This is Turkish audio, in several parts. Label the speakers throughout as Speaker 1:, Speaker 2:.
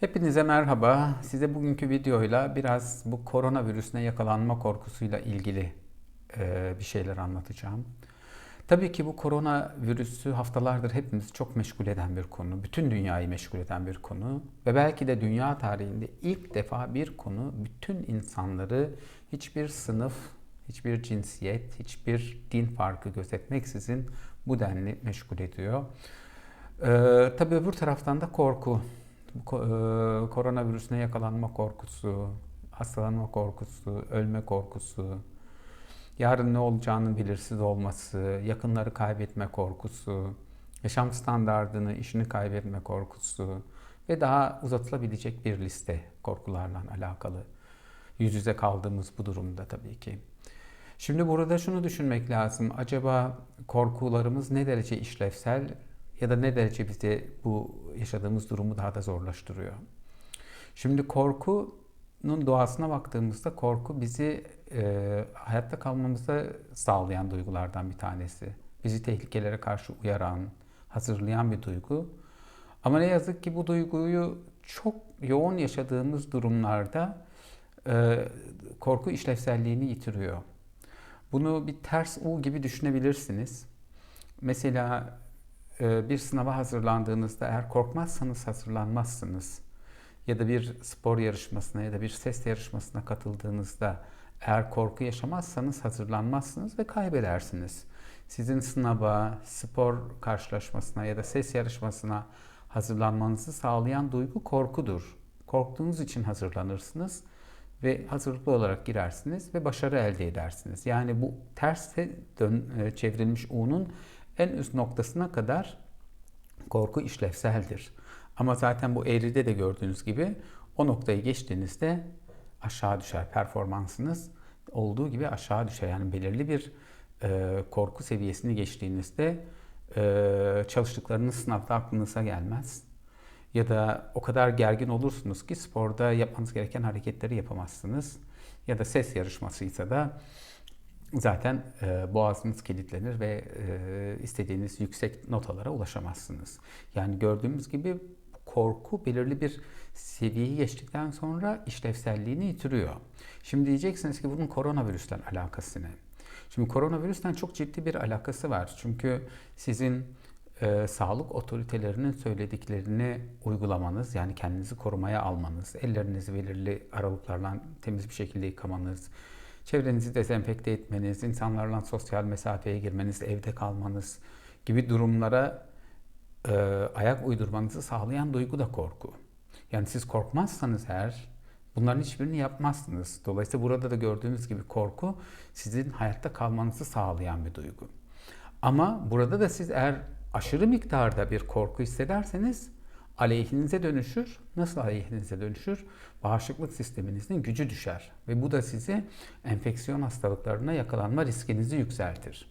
Speaker 1: Hepinize merhaba. Size bugünkü videoyla biraz bu koronavirüsüne yakalanma korkusuyla ilgili e, bir şeyler anlatacağım. Tabii ki bu koronavirüsü haftalardır hepimizi çok meşgul eden bir konu. Bütün dünyayı meşgul eden bir konu. Ve belki de dünya tarihinde ilk defa bir konu bütün insanları hiçbir sınıf, hiçbir cinsiyet, hiçbir din farkı gözetmeksizin bu denli meşgul ediyor. Ee, tabii öbür taraftan da korku. E, koronavirüsüne yakalanma korkusu, hastalanma korkusu, ölme korkusu, yarın ne olacağının belirsiz olması, yakınları kaybetme korkusu, yaşam standardını, işini kaybetme korkusu ve daha uzatılabilecek bir liste korkularla alakalı. Yüz yüze kaldığımız bu durumda tabii ki. Şimdi burada şunu düşünmek lazım. Acaba korkularımız ne derece işlevsel ya da ne derece bize bu yaşadığımız durumu daha da zorlaştırıyor? Şimdi korkunun doğasına baktığımızda korku bizi e, hayatta kalmamızı sağlayan duygulardan bir tanesi. Bizi tehlikelere karşı uyaran, hazırlayan bir duygu. Ama ne yazık ki bu duyguyu çok yoğun yaşadığımız durumlarda e, korku işlevselliğini yitiriyor. Bunu bir ters U gibi düşünebilirsiniz. Mesela bir sınava hazırlandığınızda eğer korkmazsanız hazırlanmazsınız. Ya da bir spor yarışmasına ya da bir ses yarışmasına katıldığınızda eğer korku yaşamazsanız hazırlanmazsınız ve kaybedersiniz. Sizin sınava, spor karşılaşmasına ya da ses yarışmasına hazırlanmanızı sağlayan duygu korkudur. Korktuğunuz için hazırlanırsınız ve hazırlıklı olarak girersiniz ve başarı elde edersiniz. Yani bu terse dön, e, çevrilmiş U'nun en üst noktasına kadar korku işlevseldir. Ama zaten bu eğride de gördüğünüz gibi o noktayı geçtiğinizde aşağı düşer performansınız olduğu gibi aşağı düşer. Yani belirli bir e, korku seviyesini geçtiğinizde e, çalıştıklarınız sınavda aklınıza gelmez. Ya da o kadar gergin olursunuz ki sporda yapmanız gereken hareketleri yapamazsınız. Ya da ses yarışmasıysa da zaten e, boğazınız kilitlenir ve e, istediğiniz yüksek notalara ulaşamazsınız. Yani gördüğümüz gibi korku belirli bir seviyeyi geçtikten sonra işlevselliğini yitiriyor. Şimdi diyeceksiniz ki bunun koronavirüsten alakası ne? Şimdi koronavirüsten çok ciddi bir alakası var. Çünkü sizin e, sağlık otoritelerinin söylediklerini uygulamanız, yani kendinizi korumaya almanız, ellerinizi belirli aralıklarla temiz bir şekilde yıkamanız, çevrenizi dezenfekte etmeniz, insanlarla sosyal mesafeye girmeniz, evde kalmanız gibi durumlara e, ayak uydurmanızı sağlayan duygu da korku. Yani siz korkmazsanız eğer bunların hiçbirini yapmazsınız. Dolayısıyla burada da gördüğünüz gibi korku sizin hayatta kalmanızı sağlayan bir duygu. Ama burada da siz eğer aşırı miktarda bir korku hissederseniz aleyhinize dönüşür. Nasıl aleyhinize dönüşür? Bağışıklık sisteminizin gücü düşer ve bu da sizi enfeksiyon hastalıklarına yakalanma riskinizi yükseltir.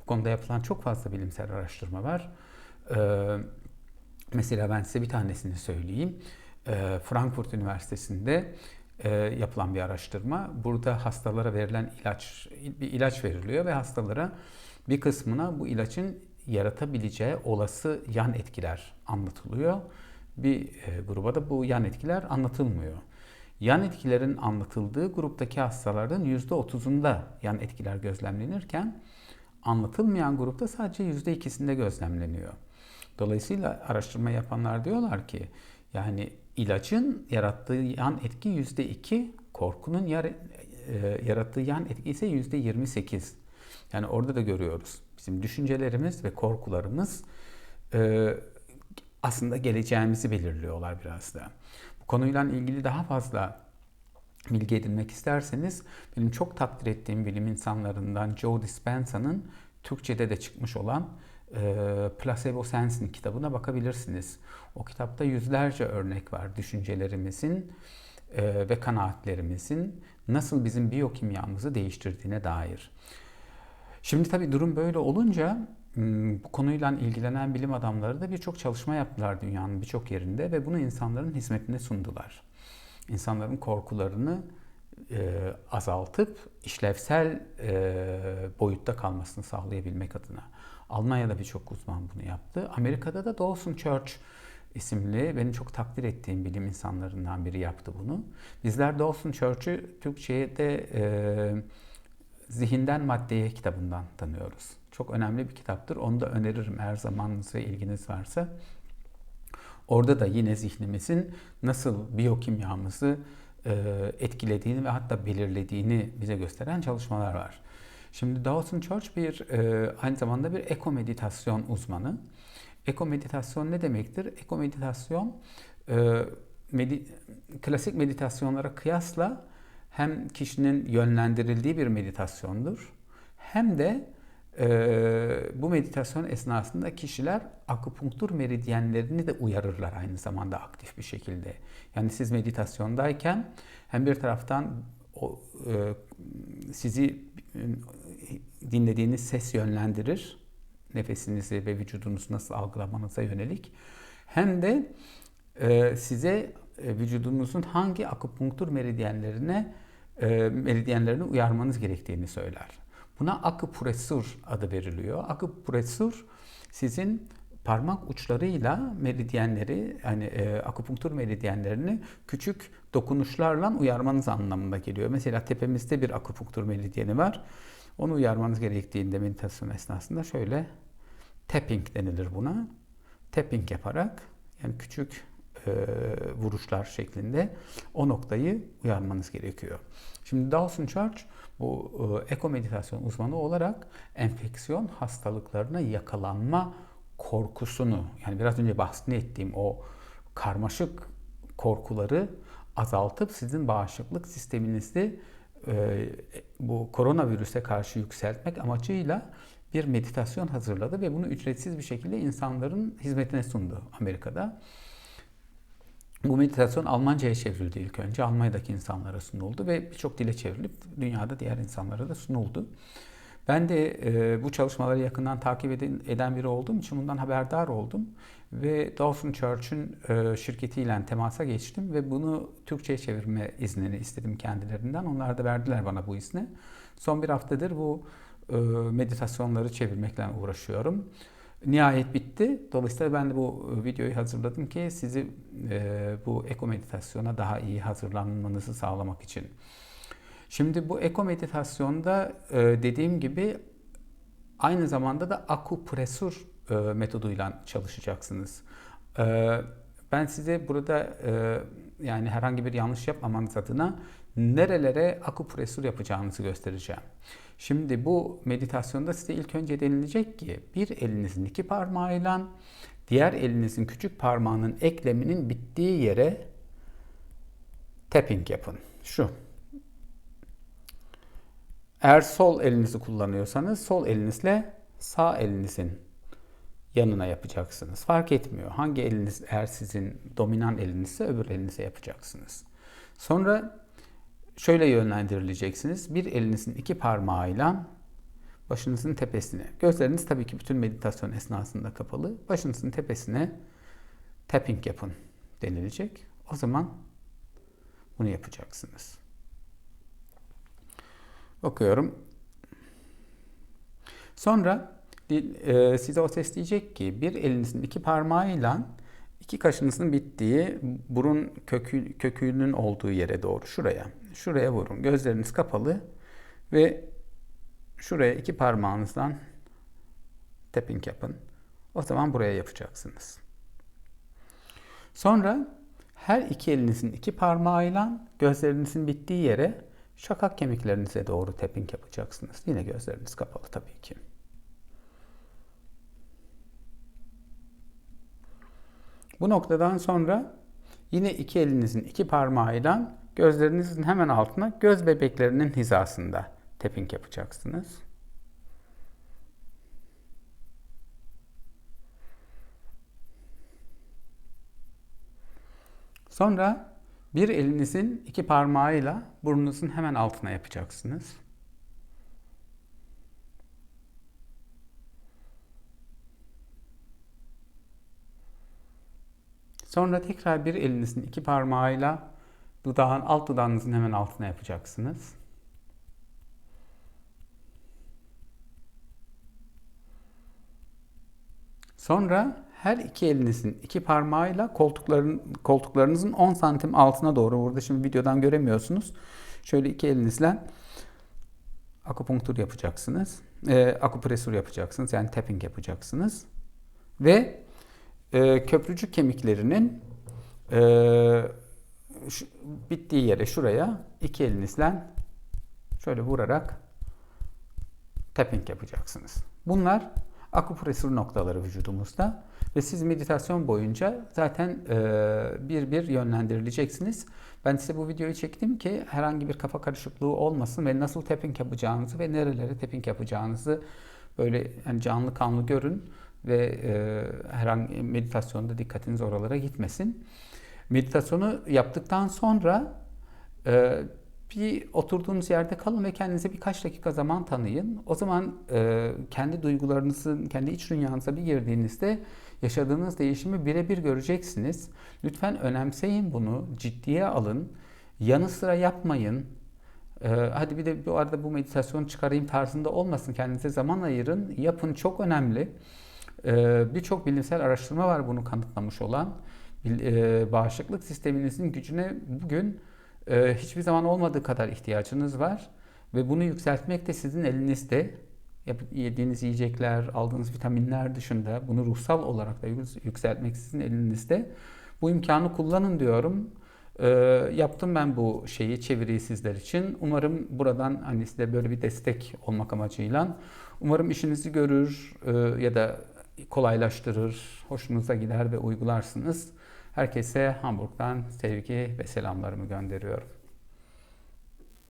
Speaker 1: Bu konuda yapılan çok fazla bilimsel araştırma var. Ee, mesela ben size bir tanesini söyleyeyim. Ee, Frankfurt Üniversitesi'nde e, yapılan bir araştırma. Burada hastalara verilen ilaç, bir ilaç veriliyor ve hastalara bir kısmına bu ilacın yaratabileceği olası yan etkiler anlatılıyor. Bir e, gruba da bu yan etkiler anlatılmıyor. Yan etkilerin anlatıldığı gruptaki hastaların %30'unda yan etkiler gözlemlenirken anlatılmayan grupta sadece %2'sinde gözlemleniyor. Dolayısıyla araştırma yapanlar diyorlar ki yani ilacın yarattığı yan etki %2, korkunun yar, e, yarattığı yan etki ise %28. Yani orada da görüyoruz. Bizim düşüncelerimiz ve korkularımız e, aslında geleceğimizi belirliyorlar biraz da. Bu konuyla ilgili daha fazla bilgi edinmek isterseniz benim çok takdir ettiğim bilim insanlarından Joe Dispensa'nın Türkçe'de de çıkmış olan e, Placebo Sensin kitabına bakabilirsiniz. O kitapta yüzlerce örnek var düşüncelerimizin e, ve kanaatlerimizin nasıl bizim biyokimyamızı değiştirdiğine dair. Şimdi tabii durum böyle olunca bu konuyla ilgilenen bilim adamları da birçok çalışma yaptılar dünyanın birçok yerinde ve bunu insanların hizmetine sundular. İnsanların korkularını e, azaltıp işlevsel e, boyutta kalmasını sağlayabilmek adına. Almanya'da birçok uzman bunu yaptı. Amerika'da da Dawson Church isimli benim çok takdir ettiğim bilim insanlarından biri yaptı bunu. Bizler Dawson Church'ü Türkçe'de e, Zihinden Maddeye kitabından tanıyoruz. Çok önemli bir kitaptır. Onu da öneririm eğer zamanınız ve ilginiz varsa. Orada da yine zihnimizin nasıl biyokimyamızı e, etkilediğini ve hatta belirlediğini bize gösteren çalışmalar var. Şimdi Dawson Church bir e, aynı zamanda bir eko meditasyon uzmanı. Eko meditasyon ne demektir? Eko meditasyon e, medi klasik meditasyonlara kıyasla hem kişinin yönlendirildiği bir meditasyondur hem de e, bu meditasyon esnasında kişiler akupunktur meridyenlerini de uyarırlar aynı zamanda aktif bir şekilde. Yani siz meditasyondayken hem bir taraftan o, e, sizi dinlediğiniz ses yönlendirir nefesinizi ve vücudunuzu nasıl algılamanıza yönelik hem de e, size e, vücudunuzun hangi akupunktur meridyenlerine e, meridyenlerini uyarmanız gerektiğini söyler. Buna akupresur adı veriliyor. Akupresur sizin parmak uçlarıyla meridyenleri yani e, akupunktur meridyenlerini küçük dokunuşlarla uyarmanız anlamında geliyor. Mesela tepemizde bir akupunktur meridyeni var. Onu uyarmanız gerektiğinde meditasyon esnasında şöyle tapping denilir buna. Tapping yaparak yani küçük e, vuruşlar şeklinde o noktayı uyarmanız gerekiyor. Şimdi Dawson Church bu e, eko meditasyon uzmanı olarak enfeksiyon hastalıklarına yakalanma korkusunu yani biraz önce bahsettiğim o karmaşık korkuları azaltıp sizin bağışıklık sisteminizde e, bu koronavirüse karşı yükseltmek amacıyla bir meditasyon hazırladı ve bunu ücretsiz bir şekilde insanların hizmetine sundu Amerika'da. Bu meditasyon Almanca'ya çevrildi ilk önce. Almanya'daki insanlara sunuldu ve birçok dile çevrilip dünyada diğer insanlara da sunuldu. Ben de e, bu çalışmaları yakından takip eden, eden biri olduğum için bundan haberdar oldum. Ve Dawson Church'ün e, şirketiyle temasa geçtim ve bunu Türkçe'ye çevirme iznini istedim kendilerinden. Onlar da verdiler bana bu izni. Son bir haftadır bu e, meditasyonları çevirmekle uğraşıyorum. Nihayet bitti. Dolayısıyla ben de bu videoyu hazırladım ki sizi e, bu eko meditasyona daha iyi hazırlanmanızı sağlamak için. Şimdi bu eko meditasyonda e, dediğim gibi aynı zamanda da akupresur e, metoduyla çalışacaksınız. E, ben size burada e, yani herhangi bir yanlış yapmamanız adına nerelere akupresür yapacağınızı göstereceğim. Şimdi bu meditasyonda size ilk önce denilecek ki bir elinizin iki parmağıyla diğer elinizin küçük parmağının ekleminin bittiği yere tapping yapın. Şu. Eğer sol elinizi kullanıyorsanız sol elinizle sağ elinizin yanına yapacaksınız. Fark etmiyor. Hangi eliniz eğer sizin dominan elinizse öbür elinize yapacaksınız. Sonra şöyle yönlendirileceksiniz. Bir elinizin iki parmağıyla başınızın tepesine. Gözleriniz tabii ki bütün meditasyon esnasında kapalı. Başınızın tepesine tapping yapın denilecek. O zaman bunu yapacaksınız. Bakıyorum. Sonra size o ses diyecek ki bir elinizin iki parmağıyla iki kaşınızın bittiği burun kökü, kökünün olduğu yere doğru şuraya. Şuraya vurun. Gözleriniz kapalı ve şuraya iki parmağınızdan tapping yapın. O zaman buraya yapacaksınız. Sonra her iki elinizin iki parmağıyla gözlerinizin bittiği yere şakak kemiklerinize doğru tapping yapacaksınız. Yine gözleriniz kapalı tabii ki. Bu noktadan sonra yine iki elinizin iki parmağıyla gözlerinizin hemen altına göz bebeklerinin hizasında tapping yapacaksınız. Sonra bir elinizin iki parmağıyla burnunuzun hemen altına yapacaksınız. Sonra tekrar bir elinizin iki parmağıyla dudağın alt dudağınızın hemen altına yapacaksınız. Sonra her iki elinizin iki parmağıyla koltukların koltuklarınızın 10 santim altına doğru burada şimdi videodan göremiyorsunuz. Şöyle iki elinizle akupunktur yapacaksınız. E, akupresür yapacaksınız. Yani tapping yapacaksınız. Ve e, köprücük kemiklerinin e, şu, bittiği yere şuraya iki elinizle şöyle vurarak tapping yapacaksınız. Bunlar akupresür noktaları vücudumuzda ve siz meditasyon boyunca zaten e, bir bir yönlendirileceksiniz. Ben size bu videoyu çektim ki herhangi bir kafa karışıklığı olmasın ve nasıl tapping yapacağınızı ve nerelere tapping yapacağınızı böyle yani canlı kanlı görün ve e, herhangi meditasyonda dikkatiniz oralara gitmesin. Meditasyonu yaptıktan sonra e, bir oturduğunuz yerde kalın ve kendinize birkaç dakika zaman tanıyın. O zaman e, kendi duygularınızın, kendi iç dünyanıza bir girdiğinizde yaşadığınız değişimi birebir göreceksiniz. Lütfen önemseyin bunu, ciddiye alın. Yanı sıra yapmayın. E, hadi bir de bu arada bu meditasyonu çıkarayım tarzında olmasın. Kendinize zaman ayırın. Yapın çok önemli. E, Birçok bilimsel araştırma var bunu kanıtlamış olan. E, bağışıklık sisteminizin gücüne bugün ee, hiçbir zaman olmadığı kadar ihtiyacınız var ve bunu yükseltmek de sizin elinizde. Yediğiniz yiyecekler, aldığınız vitaminler dışında bunu ruhsal olarak da yükseltmek sizin elinizde. Bu imkanı kullanın diyorum. E, yaptım ben bu şeyi, çeviriyi sizler için. Umarım buradan hani size böyle bir destek olmak amacıyla umarım işinizi görür e, ya da kolaylaştırır, hoşunuza gider ve uygularsınız. Herkese Hamburg'dan sevgi ve selamlarımı gönderiyorum.